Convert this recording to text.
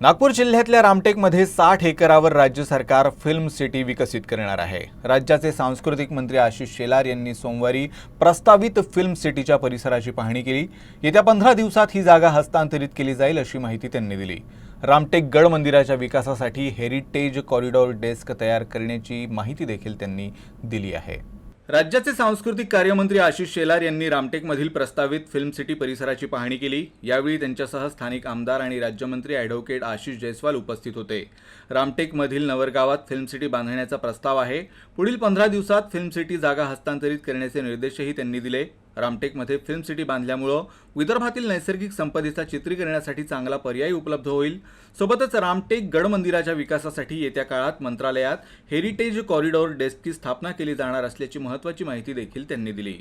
नागपूर जिल्ह्यातल्या रामटेकमध्ये साठ एकरावर राज्य सरकार फिल्म सिटी विकसित करणार आहे. राज्याचे सांस्कृतिक मंत्री आशिष शेलार यांनी सोमवारी प्रस्तावित फिल्म सिटीच्या परिसराची पाहणी केली. येत्या पंधरा दिवसात ही जागा हस्तांतरित केली जाईल अशी माहिती त्यांनी दिली. रामटेक गड मंदिराच्या विकासासाठी हेरिटेज कॉरिडॉर डेस्क तयार करण्याची माहिती देखील त्यांनी दिली आहे. राज्याचे सांस्कृतिक कार्यमंत्री आशिष शेलार यांनी रामटेकमधील प्रस्तावित फिल्म सिटी परिसराची पाहणी केली. यावेळी त्यांच्यासह स्थानिक आमदार आणि राज्यमंत्री ॲडव्होकेट आशिष जयस्वाल उपस्थित होते. रामटेकमधील नवरगावात फिल्म सिटी बांधण्याचा प्रस्ताव आहे. पुढील पंधरा दिवसात फिल्म सिटी जागा हस्तांतरित करण्याचे निर्देशही त्यांनी दिले. रामटेकमध्ये फिल्म सिटी बांधल्यामुळं विदर्भातील नैसर्गिक संपदेचा चित्रीकरणासाठी चांगला पर्याय उपलब्ध होईल. सोबतच रामटेक गड मंदिराच्या विकासासाठी येत्या काळात मंत्रालयात हेरिटेज कॉरिडॉर डेस्कची स्थापना केली जाणार असल्याची महत्त्वाची माहिती देखील त्यांनी दिली.